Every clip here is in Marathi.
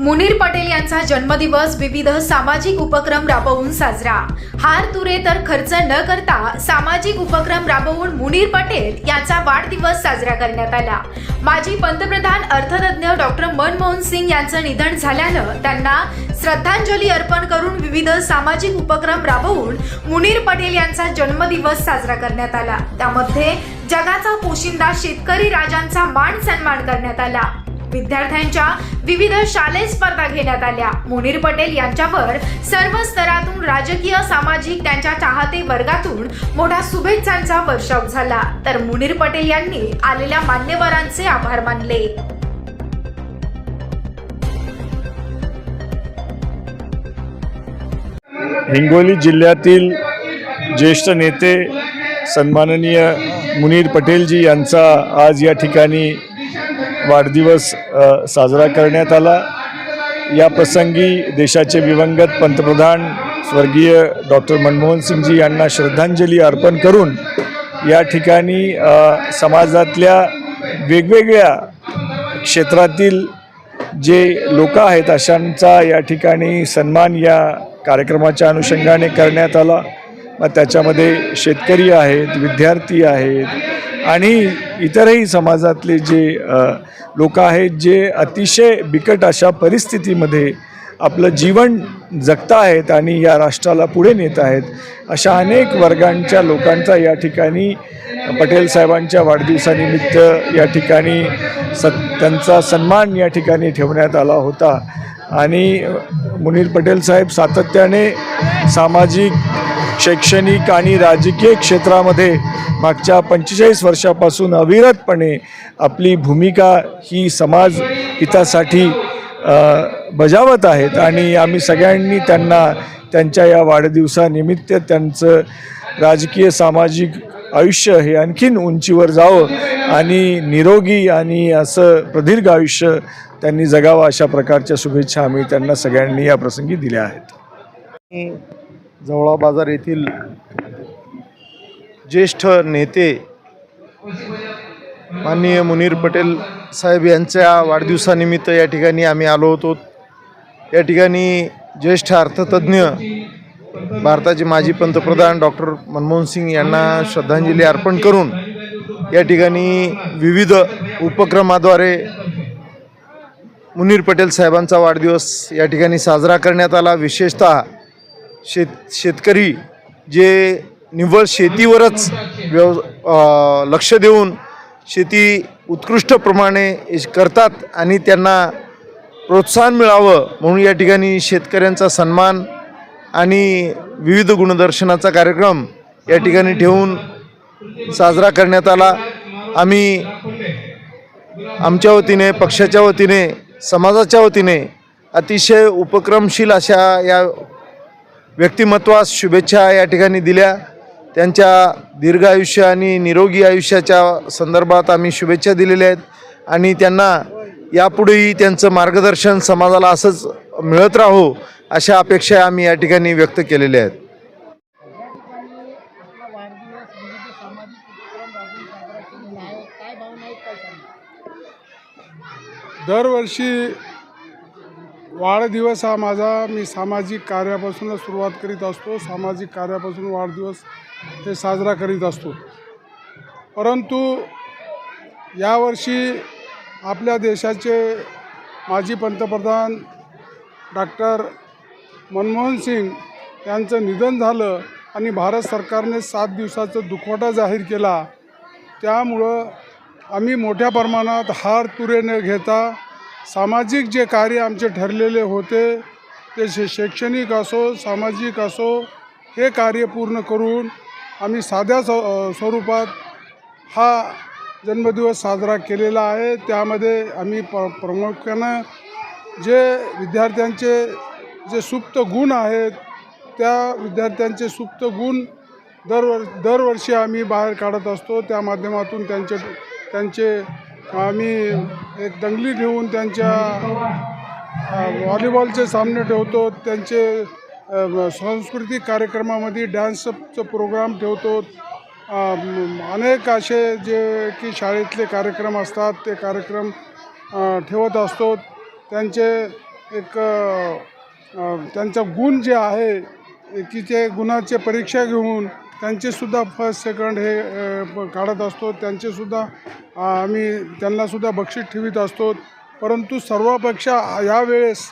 मुनीर पटेल यांचा जन्मदिवस विविध सामाजिक उपक्रम राबवून साजरा. हार तुरे तर खर्च न करता सामाजिक उपक्रम राबवून मुनीर पटेल यांचा वाढदिवस साजरा करण्यात आला. माजी पंतप्रधान अर्थतज्ञ डॉक्टर मनमोहन सिंग यांचं निधन झाल्यानं त्यांना श्रद्धांजली अर्पण करून विविध सामाजिक उपक्रम राबवून मुनीर पटेल यांचा जन्मदिवस साजरा करण्यात आला. त्यामध्ये जगाचा पोशिंदा शेतकरी राजांचा मान सन्मान करण्यात आला. विद्यार्थ्यांच्या विविध शालेय स्पर्धा घेण्यात आल्या. मुनीर पटेल यांच्यावर सर्व स्तरातून राजकीय सामाजिक त्यांच्या चाहते वर्गातून मोठ्या शुभेच्छांचा वर्षाव झाला. तर मुनीर पटेल यांनी आलेल्या मान्यवरांचे आभार मानले. हिंगोली जिल्ह्यातील ज्येष्ठ नेते सन्माननीय मुनीर पटेलजी यांचा आज या ठिकाणी वाढदिवस साजरा करण्यात आला. या प्रसंगी देशाचे विवंगत पंतप्रधान स्वर्गीय डॉक्टर मनमोहन सिंगजी यांना श्रद्धांजली अर्पण करून या ठिकाणी समाजातल्या वेगवेगळ्या क्षेत्रातील जे लोक आहेत अशांचा या ठिकाणी सन्मान या कार्यक्रमाच्या अनुषंगाने करण्यात आला. मग त्याच्यामध्ये शेतकरी आहेत विद्यार्थी आहेत आणि इतरही समाजातले जे लोक आहेत जे अतिशय बिकट अशा परिस्थितीमध्ये आपलं जीवन जगत आहेत आणि या राष्ट्राला पुढे नेत आहेत अशा अनेक वर्गांच्या लोकांचा या ठिकाणी पटेल साहेबांच्या वाढदिवसानिमित्त या ठिकाणी स त्यांचा सन्मान या ठिकाणी ठेवण्यात आला होता. आणि मुनीर पटेल साहेब सातत्याने सामाजिक शैक्षणिक आणि राजकीय क्षेत्रामध्ये मागच्या पंचेचाळीस वर्षापासून अविरतपणे आपली भूमिका ही समाज हितासाठी बजावत आहेत आणि आम्ही सगळ्यांनी त्यांना त्यांच्या या वाढदिवसानिमित्त त्यांचं राजकीय सामाजिक आयुष्य हे आणखीन उंचीवर जावं आणि निरोगी आणि असं प्रदीर्घ आयुष्य त्यांनी जगावं अशा प्रकारच्या शुभेच्छा आम्ही त्यांना सगळ्यांनी या प्रसंगी दिल्या आहेत. जवळा बाजार येथील ज्येष्ठ नेते माननीय मुनीर पटेल साहेब यांच्या वाढदिवसानिमित्त या ठिकाणी आम्ही आलो होतो. या ठिकाणी ज्येष्ठ अर्थतज्ञ भारताचे माजी पंतप्रधान डॉक्टर मनमोहन सिंग यांना श्रद्धांजली अर्पण करून या ठिकाणी विविध उपक्रमाद्वारे मुनीर पटेल साहेबांचा वाढदिवस या ठिकाणी साजरा करण्यात आला. विशेषतः शेत शेतकरी जे निव्वळ शेतीवरच व्यव लक्ष देऊन शेती उत्कृष्टप्रमाणे करतात आणि त्यांना प्रोत्साहन मिळावं म्हणून या ठिकाणी शेतकऱ्यांचा सन्मान आणि विविध गुणदर्शनाचा कार्यक्रम या ठिकाणी ठेवून साजरा करण्यात आला. आम्ही आमच्या वतीने पक्षाच्या वतीने समाजाच्या वतीने अतिशय उपक्रमशील अशा या व्यक्तिमत्वास शुभेच्छा या ठिकाणी दिल्या. त्यांच्या दीर्घ आयुष्य आणि निरोगी आयुष्याच्या संदर्भात आम्ही शुभेच्छा दिलेल्या आहेत आणि त्यांना यापुढेही त्यांचं मार्गदर्शन समाजाला असंच मिळत राहो अशा अपेक्षा आम्ही या ठिकाणी व्यक्त केलेल्या आहेत. दरवर्षी वाढदिवस हा माझा. मी सामाजिक कार्यापासूनच सुरुवात करीत असतो. सामाजिक कार्यापासून वाढदिवस हे साजरा करीत असतो. परंतु यावर्षी आपल्या देशाचे माजी पंतप्रधान डॉक्टर मनमोहन सिंग यांचं निधन झालं आणि भारत सरकारने सात दिवसाचं दुखवटा जाहीर केला. त्यामुळं आम्ही मोठ्या प्रमाणात हार तुरे न घेता सामाजिक जे कार्य आमचे ठरलेले होते ते शे शैक्षणिक असो सामाजिक असो हे कार्य पूर्ण करून आम्ही साध्या स्व स्वरूपात हा जन्मदिवस साजरा केलेला आहे. त्यामध्ये आम्ही प प्रामुख्यानं जे विद्यार्थ्यांचे जे सुप्त गुण आहेत त्या विद्यार्थ्यांचे सुप्त गुण दरवर दरवर्षी आम्ही बाहेर काढत असतो. त्या माध्यमातून त्यांचे त्यांचे आम्ही एक दंगली ठेवून त्यांच्या व्हॉलीबॉलचे सामने ठेवतो. त्यांचे सांस्कृतिक कार्यक्रमामध्ये डॅन्सचं प्रोग्राम ठेवतो. अनेक असे जे की शाळेतले कार्यक्रम असतात ते कार्यक्रम ठेवत असतो. त्यांचे एक त्यांचा गुण जे आहे की ते गुणाचे परीक्षा घेऊन त्यांचेसुद्धा फर्स्ट सेकंड हे प- काढत असतो. त्यांचेसुद्धा आम्ही त्यांनासुद्धा बक्षीस ठेवीत असतो. परंतु सर्वापेक्षा यावेळेस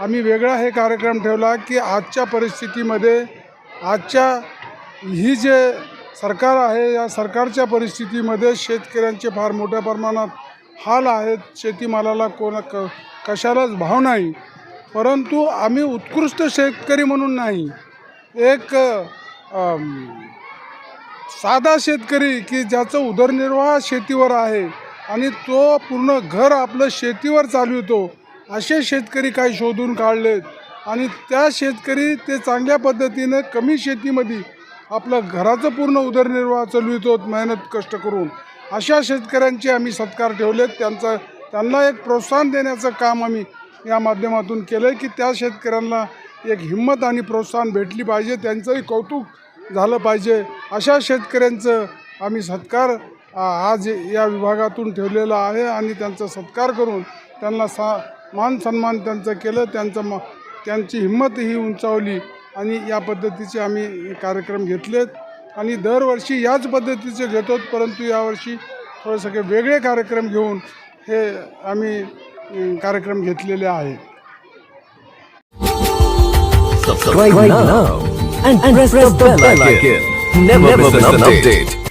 आम्ही वेगळा हे कार्यक्रम ठेवला की आजच्या परिस्थितीमध्ये आजच्या ही जे सरकार आहे या सरकारच्या परिस्थितीमध्ये शेतकऱ्यांचे फार मोठ्या प्रमाणात हाल आहेत. शेतीमालाला कोण क कशालाच भाव नाही. परंतु आम्ही उत्कृष्ट शेतकरी म्हणून नाही. एक साधा शेतकरी की ज्याचं उदरनिर्वाह शेतीवर आहे आणि तो पूर्ण घर आपलं शेतीवर चालवितो असे शेतकरी काही शोधून काढलेत. आणि त्या शेतकरी ते चांगल्या पद्धतीनं कमी शेतीमध्ये आपलं घराचं पूर्ण उदरनिर्वाह चालवितो मेहनत कष्ट करून. अशा शेतकऱ्यांचे आम्ही सत्कार ठेवलेत. त्यांचा त्यांना एक प्रोत्साहन देण्याचं काम आम्ही या माध्यमातून केलं आहे की त्या शेतकऱ्यांना एक हिंमत आणि प्रोत्साहन भेटली पाहिजे त्यांचंही कौतुक झालं पाहिजे. अशा शेतकऱ्यांचं आम्ही सत्कार आज या विभागातून ठेवलेला आहे आणि त्यांचा सत्कार करून त्यांना सा मान सन्मान त्यांचं केलं. त्यांचं म त्यांची हिंमतही उंचावली. आणि या पद्धतीचे आम्ही कार्यक्रम घेतलेत आणि दरवर्षी याच पद्धतीचे घेतो परंतु यावर्षी थोडंसं सगळे वेगळे कार्यक्रम घेऊन हे आम्ही कार्यक्रम घेतलेले आहे Subscribe now and, and press the bell icon. Never miss an update.